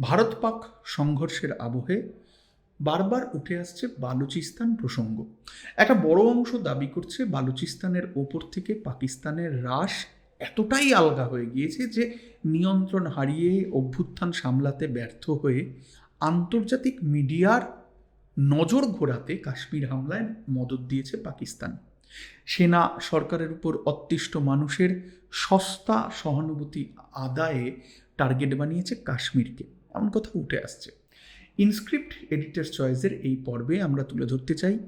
ভারত পাক সংঘর্ষের আবহে বারবার উঠে আসছে বালুচিস্তান প্রসঙ্গ। একটা বড় অংশ দাবি করছে বালুচিস্তানের ওপর থেকে পাকিস্তানের হ্রাস এতটাই আলগা হয়ে গিয়েছে যে নিয়ন্ত্রণ হারিয়ে অভ্যুত্থান সামলাতে ব্যর্থ হয়ে আন্তর্জাতিক মিডিয়ার নজর ঘোরাতে কাশ্মীর হামলায় মদত দিয়েছে পাকিস্তান। সেনা সরকারের উপর অতিষ্ঠ মানুষের সস্তা সহানুভূতি আদায়ে টার্গেট বানিয়েছে কাশ্মীরকে। এমন কথা উঠে আসছে। ইনস্ক্রিপ্ট এডিটার চয়েসের এই পর্বে আমরা তুলে ধরতে চাই,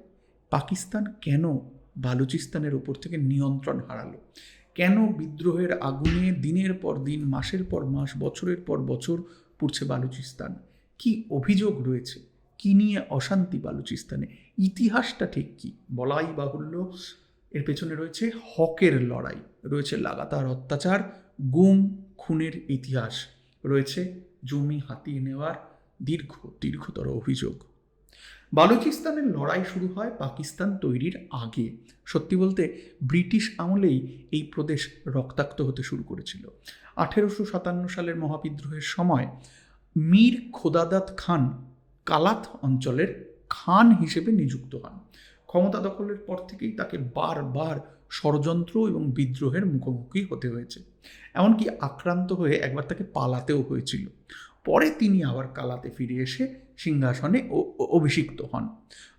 পাকিস্তান কেন বালুচিস্তানের উপর থেকে নিয়ন্ত্রণ হারালো? কেন বিদ্রোহের আগুনে দিনের পর দিন, মাসের পর মাস, বছরের পর বছর পুড়ছে বালুচিস্তান? কি অভিযোগ রয়েছে? কি নিয়ে অশান্তি বালুচিস্তানে? ইতিহাসটা ঠিক কি? বলাই বাহুল্য। এর পেছনে রয়েছে হকের লড়াই, রয়েছে লাগাতার অত্যাচার, গুম, খুনের ইতিহাস, রয়েছে জমি হাতিয়ে নেওয়ার দীর্ঘ, দীর্ঘতর অভিযোগ। বালুচিস্তানের লড়াই শুরু হয় পাকিস্তান তৈরির আগে। সত্যি বলতে, ব্রিটিশ আমলেই এই প্রদেশ রক্তাক্ত হতে শুরু করেছিল। আঠেরোশো সাতান্ন সালের মহাবিদ্রোহের সময় মীর খোদাদাত খান কালাত অঞ্চলের খান হিসেবে নিযুক্ত হন। ক্ষমতা দখলের পর থেকেই তাকে বারবার ষড়যন্ত্র এবং বিদ্রোহের মুখোমুখি হতে হয়েছে। এমনকি আক্রান্ত হয়ে একবার তাকে পালাতেও হয়েছিল। পরে তিনি আবার কালাতে ফিরে এসে সিংহাসনে অভিষিক্ত হন।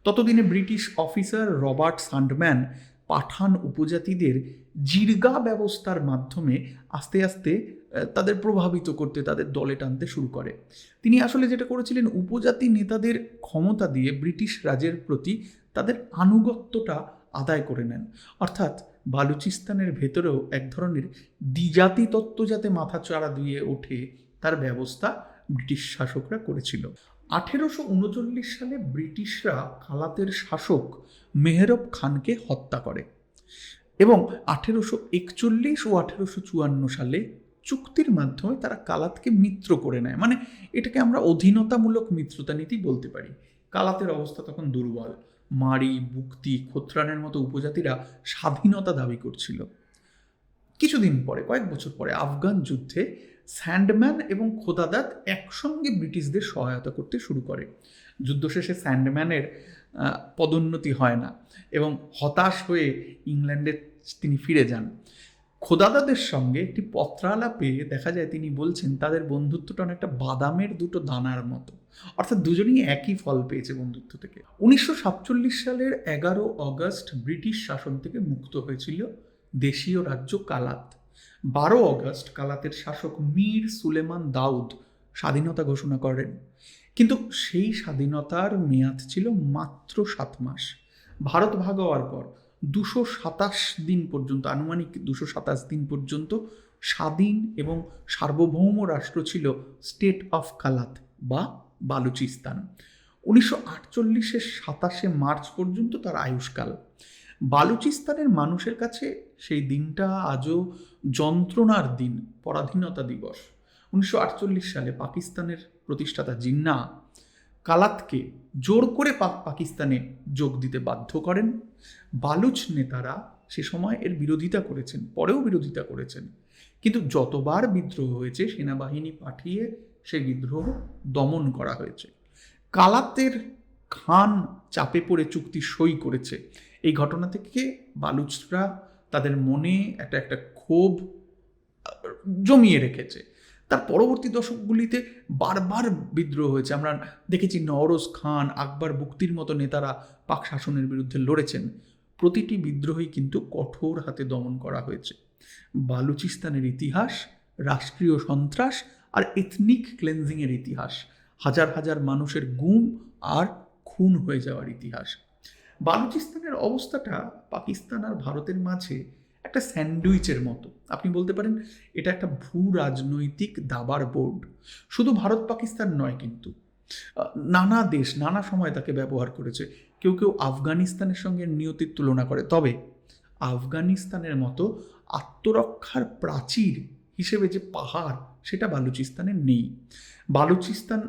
ততদিনে British officer Robert Sandeman Pathan উপজাতিদের জিরগা ব্যবস্থার মাধ্যমে আস্তে আস্তে তাদের প্রভাবিত করতে, তাদের দলে টানতে শুরু করে। তিনি আসলে যেটা করেছিলেন, উপজাতি নেতাদের ক্ষমতা দিয়ে ব্রিটিশ রাজের প্রতি তাদের আনুগত্যটা আদায় করে নেন। অর্থাৎ বালুচিস্তানের ভেতরেও এক ধরনের দ্বিজাতি তত্ত্ব যাতে মাথা চাড়া দিয়ে ওঠে, তার ব্যবস্থা ব্রিটিশ শাসকরা করেছিল। আঠেরোশো উনচল্লিশ সালে ব্রিটিশরা কালাতের শাসক মেহরব খানকে হত্যা করে এবং আঠেরোশো একচল্লিশ ও আঠেরোশো চুয়ান্ন সালে চুক্তির মাধ্যমে তারা কালাতকে মিত্র করে নেয়। মানে এটাকে আমরা অধীনতামূলক মিত্রতা নীতি বলতে পারি। কালাতের অবস্থা তখন দুর্বল। মারি বুক্তি, খোত্রানের মতো উপজাতিরা স্বাধীনতা দাবি করছিল। কিছুদিন পরে, কয়েক বছর পরে আফগান যুদ্ধে স্যান্ডম্যান এবং খোদাদাত একসঙ্গে ব্রিটিশদের সহায়তা করতে শুরু করে। যুদ্ধ শেষে স্যান্ডম্যানের পদোন্নতি হয় না এবং হতাশ হয়ে ইংল্যান্ডে তিনি ফিরে যান। খোদাদাদের সঙ্গে একটি পত্রালাপে দেখা যায়, তিনি বলছেন, তাদের বন্ধুত্বটা অনেকটা বাদামের দুটো দানার মতো। অর্থাৎ দুজনেই একই ফল পেয়েছে বন্ধুত্ব থেকে। উনিশশো সাতচল্লিশ সালের এগারো অগস্ট ব্রিটিশ শাসন থেকে মুক্ত হয়েছিল দেশীয় রাজ্য কালাত। বারো অগস্ট কালাতের শাসক মীর সুলেমান দাউদ স্বাধীনতা ঘোষণা করেন। কিন্তু সেই স্বাধীনতার মেয়াদ ছিল মাত্র সাত মাস। ভারত ভাগ হওয়ার পর দুশো সাতাশ দিন পর্যন্ত, আনুমানিক দুশো সাতাশ দিন পর্যন্ত স্বাধীন এবং সার্বভৌম রাষ্ট্র ছিল স্টেট অফ কালাত বা বালুচিস্তান। উনিশশো আটচল্লিশের সাতাশে মার্চ পর্যন্ত তার আয়ুষ্কাল। বালুচিস্তানের মানুষের কাছে সেই দিনটা আজও যন্ত্রণার দিন, পরাধীনতা দিবস। উনিশশো আটচল্লিশ সালে পাকিস্তানের প্রতিষ্ঠাতা জিন্না কালাতকে জোর করে পাকিস্তানে যোগ দিতে বাধ্য করেন। বালুচ নেতারা সে সময় এর বিরোধিতা করেছেন, পরেও বিরোধিতা করেছেন। কিন্তু যতবার বিদ্রোহ হয়েছে, সেনাবাহিনী পাঠিয়ে সে বিদ্রোহ দমন করা হয়েছে। কালাতের খান চাপে পড়ে চুক্তি সই করেছে। এই ঘটনা থেকে বালুচরা তাদের মনে একটা একটা ক্ষোভ জমিয়ে রেখেছে। তার পরবর্তী দশকগুলিতে বারবার বিদ্রোহ হয়েছে। আমরা দেখেছি নওরোজ খান, আকবর বুক্তির মতো নেতারা পাক শাসনের বিরুদ্ধে লড়েছেন। প্রতিটি বিদ্রোহই কিন্তু কঠোর হাতে দমন করা হয়েছে। বালুচিস্তানের ইতিহাস, রাষ্ট্রীয় সন্ত্রাস আর এথনিক ক্লেন্সিংয়ের ইতিহাস। হাজার হাজার মানুষের গুম আর খুন হয়ে যাওয়ার ইতিহাস। বালুচিস্তানের অবস্থাটা পাকিস্তান আর ভারতের মাঝে একটা স্যান্ডউইচের মতো। আপনি বলতে পারেন, এটা একটা ভূ রাজনৈতিক দাবার বোর্ড। শুধু ভারত পাকিস্তান নয় কিন্তু নানা দেশ নানা সময় তাকে ব্যবহার করেছে। কেউ কেউ আফগানিস্তানের সঙ্গে নিয়তির তুলনা করে। তবে আফগানিস্তানের মতো আত্মরক্ষার প্রাচীর হিসেবে যে পাহাড়, সেটা বালুচিস্তানে নেই। বালুচিস্তান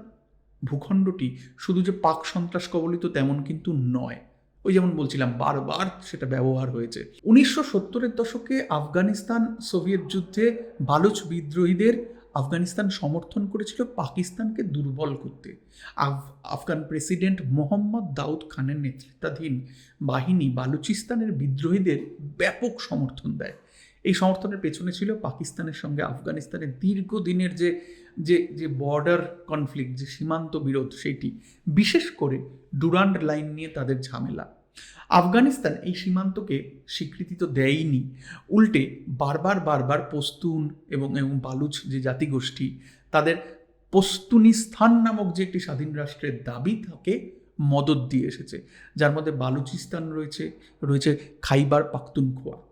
ভূখণ্ডটি শুধু যে পাক সন্ত্রাস কবলিত তেমন কিন্তু নয়। ওই যেমন বলছিলাম, বারবার সেটা ব্যবহার হয়েছে। উনিশশো সত্তরের দশকে আফগানিস্তান সোভিয়েত যুদ্ধে বালুচ বিদ্রোহীদের আফগানিস্তান সমর্থন করেছিল পাকিস্তানকে দুর্বল করতে। আফ- আফগান প্রেসিডেন্ট মোহাম্মদ দাউদ খানের নেতৃত্বাধীন বাহিনী বালুচিস্তানের বিদ্রোহীদের ব্যাপক সমর্থন দেয়। এই সমর্থনের পেছনে ছিল পাকিস্তানের সঙ্গে আফগানিস্তানের দীর্ঘদিনের যে যে যে বর্ডার কনফ্লিক্ট যে সীমান্ত বিরোধ সেইটি বিশেষ করে ডুরান্ড লাইন নিয়ে তাদের ঝামেলা। আফগানিস্তান এই সীমান্তকে স্বীকৃতি তো দেয়নি। উল্টে বারবার বারবার পস্তুন এবং এবং বালুচ যে জাতিগোষ্ঠী, তাদের পস্তুনিস্তান নামক যে একটি স্বাধীন রাষ্ট্রের দাবি তাকে মদত দিয়ে এসেছে। যার মধ্যে বালুচিস্তান রয়েছে রয়েছে খাইবার পাখতুনখোয়া।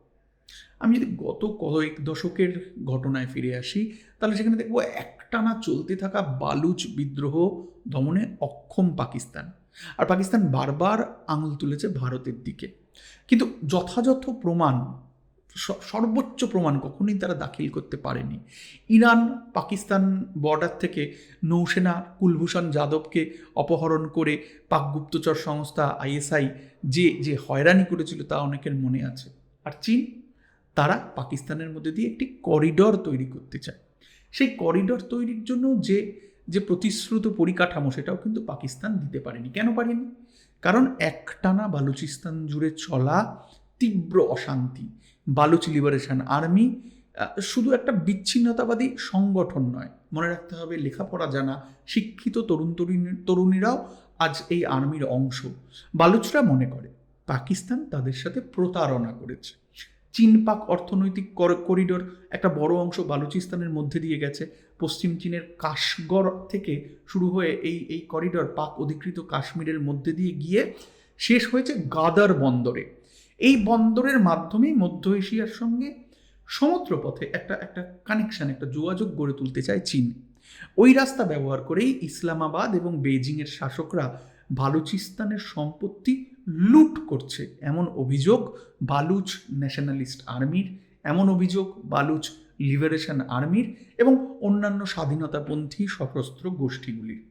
আমি যদি গত কয়েক দশকের ঘটনায় ফিরে আসি, তাহলে সেখানে দেখব একটানা চলতে থাকা বালুচ বিদ্রোহ দমনে অক্ষম পাকিস্তান। আর পাকিস্তান বারবার আঙুল তুলেছে ভারতের দিকে। কিন্তু যথাযথ প্রমাণ সর্বোচ্চ প্রমাণ কখনোই তারা দাখিল করতে পারেনি। ইরান, পাকিস্তান বর্ডার থেকে নৌসেনা কুলভূষণ যাদবকে অপহরণ করে পাক গুপ্তচর সংস্থা আইএসআই যে যে হয়রানি করেছিল তা অনেকের মনে আছে। আর চীন? তারা পাকিস্তানের মধ্যে দিয়ে একটি করিডর তৈরি করতে চায়। সেই করিডর তৈরির জন্য যে যে প্রতিশ্রুত পরিকাঠামো সেটাও কিন্তু পাকিস্তান দিতে পারেনি। কেন পারেনি? কারণ একটানা বালুচিস্তান জুড়ে চলা তীব্র অশান্তি। বালুচ লিবারেশন আর্মি শুধু একটা বিচ্ছিন্নতাবাদী সংগঠন নয়। মনে রাখতে হবে, লেখাপড়া জানা, শিক্ষিত তরুণ তরুণী, তরুণীরাও আজ এই আর্মির অংশ। বালুচরা মনে করে, পাকিস্তান তাদের সাথে প্রতারণা করেছে। চীন পাক অর্থনৈতিক কর- করিডোর একটা বড় অংশ বালুচিস্তানের মধ্যে দিয়ে গেছে। পশ্চিম চীনের কাশগড় থেকে শুরু হয়ে এই এই করিডোর পাক অধিকৃত কাশ্মীরের মধ্যে দিয়ে গিয়ে শেষ হয়েছে গাদার বন্দরে। এই বন্দরের মাধ্যমেই মধ্য এশিয়ার সঙ্গে সমুদ্রপথে একটা একটা কানেকশন একটা যোগাযোগ গড়ে তুলতে চায় চীন। ওই রাস্তা ব্যবহার করেই ইসলামাবাদ এবং বেজিংয়ের শাসকরা বালুচিস্তানের সম্পত্তি লুট করছে। এমন অভিযোগ বালুচ ন্যাশনালিস্ট আর্মির, এমন অভিযোগ বালুচ লিবারেশন আর্মির এবং অন্যান্য স্বাধীনতাপন্থী সশস্ত্র গোষ্ঠীগুলির।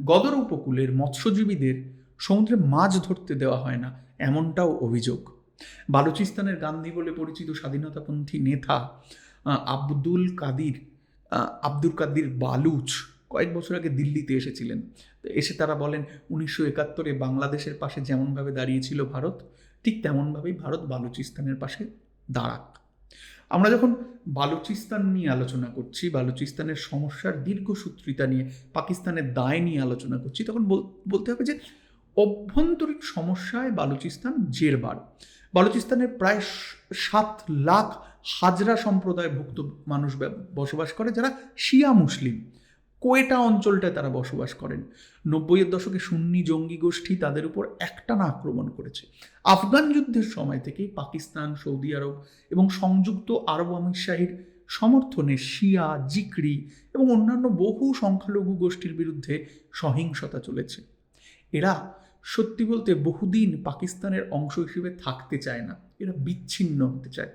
গদর উপকূলের মৎস্যজীবীদের সমুদ্রে মাছ ধরতে দেওয়া হয় না, এমনটাও অভিযোগ। বালুচিস্তানের গান্ধী বলে পরিচিত স্বাধীনতাপন্থী নেতা আব্দুল কাদির আব্দুল কাদির বালুচ কয়েক বছর আগে দিল্লিতে এসেছিলেন। তো এসে তারা বলেন, উনিশশো একাত্তরে বাংলাদেশের পাশে যেমনভাবে দাঁড়িয়েছিল ভারত, ঠিক তেমনভাবেই ভারত বালুচিস্তানের পাশে দাঁড়াক। আমরা যখন বালুচিস্তান নিয়ে আলোচনা করছি, বালুচিস্তানের সমস্যার দীর্ঘসূত্রিতা নিয়ে, পাকিস্তানের দায় নিয়ে আলোচনা করছি, তখন বল- বলতে হবে যে, অভ্যন্তরীণ সমস্যায় বালুচিস্তান জেরবার। বালুচিস্তানের প্রায় সাত লাখ হাজরা সম্প্রদায়ভুক্ত মানুষ বসবাস করে যারা শিয়া মুসলিম। কোয়েটা অঞ্চলটায় তারা বসবাস করেন। নব্বইয়ের দশকে সুন্নি জঙ্গি গোষ্ঠী তাদের উপর একটানা আক্রমণ করেছে। আফগান যুদ্ধের সময় থেকেই পাকিস্তান, সৌদি আরব এবং সংযুক্ত আরব আমিরশাহীর সমর্থনে শিয়া, জিকরি এবং অন্যান্য বহু সংখ্যালঘু গোষ্ঠীর বিরুদ্ধে সহিংসতা চলেছে। এরা, সত্যি বলতে, বহুদিন পাকিস্তানের অংশ হিসেবে থাকতে চায় না। এরা বিচ্ছিন্ন হতে চায়।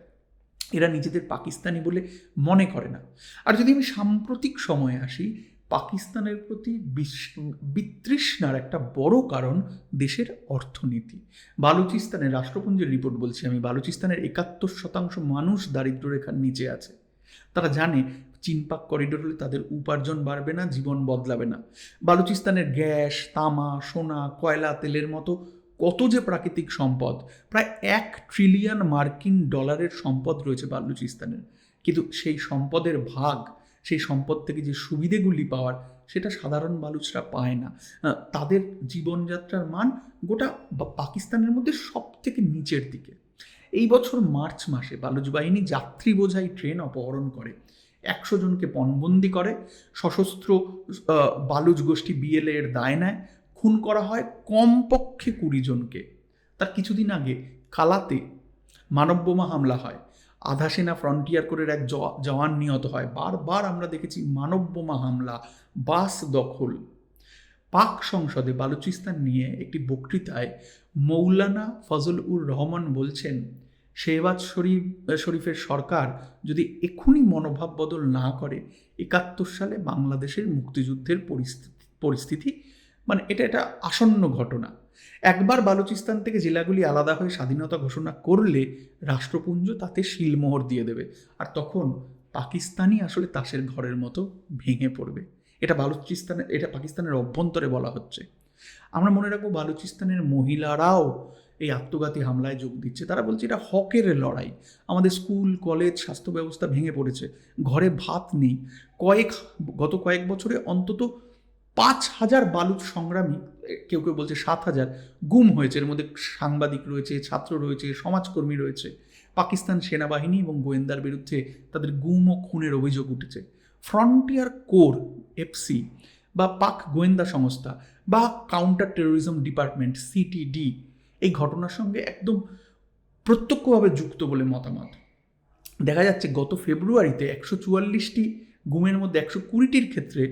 এরা নিজেদের পাকিস্তানি বলে মনে করে না। আর যদি আমি সাম্প্রতিক সময়ে আসি পাকিস্তানের প্রতি বিতৃষ্ণার একটা বড় কারণ দেশের অর্থনীতি। বালুচিস্তানের রাষ্ট্রপুঞ্জের রিপোর্ট বলছি আমি। বালুচিস্তানের একাত্তর শতাংশ মানুষ দারিদ্র রেখার নিচে আছে। তারা জানে চীনপাক করিডোর হলে তাদের উপার্জন বাড়বে না, জীবন বদলাবে না। বালুচিস্তানের গ্যাস, তামা, সোনা, কয়লা, তেলের মতো কত যে প্রাকৃতিক সম্পদ, প্রায় এক ট্রিলিয়ন মার্কিন ডলারের সম্পদ রয়েছে বালুচিস্তানের। কিন্তু সেই সম্পদের ভাগ সেই সম্পদ থেকে যে সুবিধেগুলি পাওয়ার, সেটা সাধারণ বালুচরা পায় না। তাদের জীবনযাত্রার মান গোটা পাকিস্তানের মধ্যে সব থেকে নিচের দিকে। এই বছর মার্চ মাসে বালুচ বাহিনী যাত্রী বোঝাই ট্রেন অপহরণ করে। একশো জনকে পণবন্দি করে, সশস্ত্র বালুচ গোষ্ঠী বিএলএ এর দায় নেয়, খুন করা হয় কমপক্ষে কুড়ি জনকে। তার কিছুদিন আগে কালাতে মানববোমা হামলা হয়। আধা সেনা ফ্রন্টিয়ার করে এক জওয়ান নিহত হয়। বারবার আমরা দেখেছি মানববোমা হামলা, বাস দখল। পাক সংসদে বালুচিস্তান নিয়ে একটি বক্তৃতায় মৌলানা ফজল উর রহমান বলছেন, শেহবাজ শরীফ শরীফের সরকার যদি এক্ষুনি মনোভাব বদল না করে, একাত্তর সালে বাংলাদেশের মুক্তিযুদ্ধের পরিস্থিতি পরিস্থিতি মানে এটা এটা আসন্ন ঘটনা। একবার বালুচিস্তান থেকে জেলাগুলি আলাদা হয়ে স্বাধীনতা ঘোষণা করলে রাষ্ট্রপুঞ্জ তাতে শিলমোহর দিয়ে দেবে। আর তখন পাকিস্তানই আসলে তাসের ঘরের মতো ভেঙে পড়বে। এটা বালুচিস্তানের, এটা পাকিস্তানের অভ্যন্তরে বলা হচ্ছে। আমরা মনে রাখব বালুচিস্তানের মহিলারাও এই আত্মঘাতী হামলায় যোগ দিচ্ছে। তারা বলছে এটা হকের লড়াই। আমাদের স্কুল, কলেজ, স্বাস্থ্য ব্যবস্থা ভেঙে পড়েছে। ঘরে ভাত নেই। কয়েক, গত কয়েক বছরে অন্তত পাঁচ হাজার বালুচ সংগ্রামী কেউ কেউ বলছে সাত হাজার। গুম হয়েছে, এর মধ্যে সাংবাদিক রয়েছে, ছাত্র রয়েছে, সমাজকর্মী রয়েছে। পাকিস্তান সেনাবাহিনী এবং গোয়েন্দার বিরুদ্ধে তাদের গুম ও খুনের অভিযোগ উঠেছে। ফ্রন্টিয়ার কোর এফসি বা পাক গোয়েন্দা সংস্থা, বা কাউন্টার টেরোরিজম ডিপার্টমেন্ট সিটিডি এই ঘটনার সঙ্গে একদম প্রত্যক্ষভাবে যুক্ত বলে মতামত। দেখা যাচ্ছে গত ফেব্রুয়ারিতে একশো চুয়াল্লিশটি গুমের মধ্যে একশো কুড়িটির ক্ষেত্রে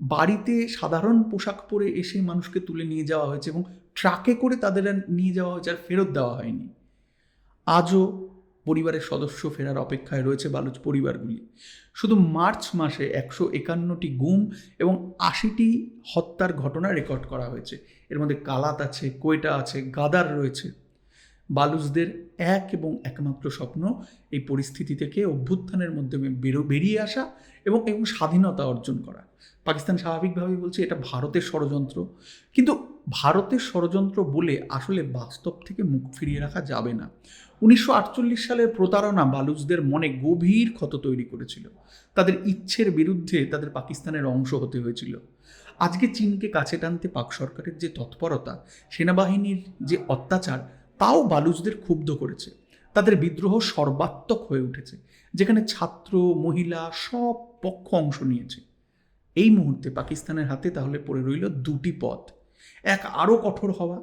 বাড়িতে সাধারণ পোশাক পরে এসে মানুষকে তুলে নিয়ে যাওয়া হয়েছে এবং ট্রাকে করে তাদের নিয়ে যাওয়া হয়েছে আর ফেরত দেওয়া হয়নি। আজও পরিবারের সদস্য ফেরার অপেক্ষায় রয়েছে বালুচ পরিবারগুলি। শুধু মার্চ মাসে একশো একান্নটি গুম এবং আশিটি হত্যার ঘটনা রেকর্ড করা হয়েছে। এর মধ্যে কালাত আছে, কোয়েটা আছে, গাদার রয়েছে। বালুচদের এক এবং একমাত্র স্বপ্ন এই পরিস্থিতি থেকে অভ্যুত্থানের মাধ্যমে বেরো, বেরিয়ে আসা এবং এবং স্বাধীনতা অর্জন করা। পাকিস্তান স্বাভাবিকভাবেই বলছে এটা ভারতের ষড়যন্ত্র। কিন্তু ভারতের ষড়যন্ত্র বলে আসলে বাস্তব থেকে মুখ ফিরিয়ে রাখা যাবে না। উনিশশো আটচল্লিশ সালের প্রতারণা বালুচদের মনে গভীর ক্ষত তৈরি করেছিল। তাদের ইচ্ছের বিরুদ্ধে তাদের পাকিস্তানের অংশ হতে হয়েছিল। আজকে চীনকে কাছে টানতে পাক সরকারের যে তৎপরতা, সেনাবাহিনীর যে অত্যাচার, তাও বালুচদের ক্ষুব্ধ করেছে। তাদের বিদ্রোহ সর্বাত্মক হয়ে উঠেছে, যেখানে ছাত্র, মহিলা সব পক্ষ অংশ নিয়েছে। এই মুহূর্তে পাকিস্তানের হাতে তাহলে পড়ে রইল দুটি পথ। এক আরও কঠোর হওয়া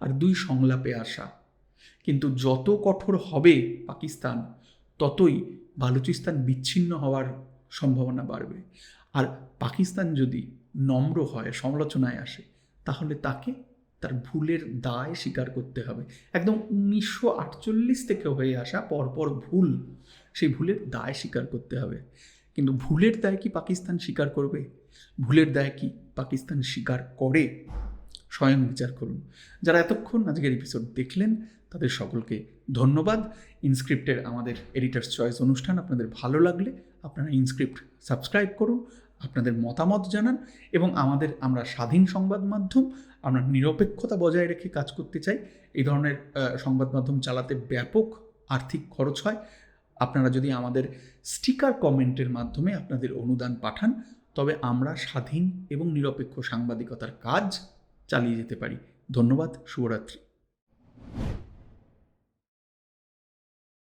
আর দুই, সংলাপে আসা। কিন্তু যত কঠোর হবে পাকিস্তান, ততই বালুচিস্তান বিচ্ছিন্ন হওয়ার সম্ভাবনা বাড়বে। আর পাকিস্তান যদি নম্র হয়, সমালোচনায় আসে, তাহলে তাকে তার ভুলের দায় স্বীকার করতে হবে। একদম উনিশশো আটচল্লিশ থেকে হয়ে আসা পরপর ভুল, সেই ভুলের দায় স্বীকার করতে হবে। কিন্তু ভুলের দায় কি পাকিস্তান স্বীকার করবে? ভুলের দায় কি পাকিস্তান স্বীকার করে? স্বয়ং বিচার করুন। যারা এতক্ষণ আজকের এপিসোড দেখলেন, তাদের সকলকে ধন্যবাদ। ইনস্ক্রিপ্টের আমাদের এডিটার্স চয়েস অনুষ্ঠান আপনাদের ভালো লাগলে আপনারা ইনস্ক্রিপ্ট সাবস্ক্রাইব করুন, আপনাদের মতামত জানান এবং আমাদের আমরা স্বাধীন সংবাদ মাধ্যম, আমরা নিরপেক্ষতা বজায় রেখে কাজ করতে চাই। এই ধরনের সংবাদ মাধ্যম চালাতে ব্যাপক আর্থিক খরচ হয়। আপনারা যদি আমাদের স্টিকার কমেন্টের মাধ্যমে আপনাদের অনুদান পাঠান, তবে আমরা স্বাধীন এবং নিরপেক্ষ সাংবাদিকতার কাজ চালিয়ে যেতে পারি। ধন্যবাদ, শুভরাত্রি।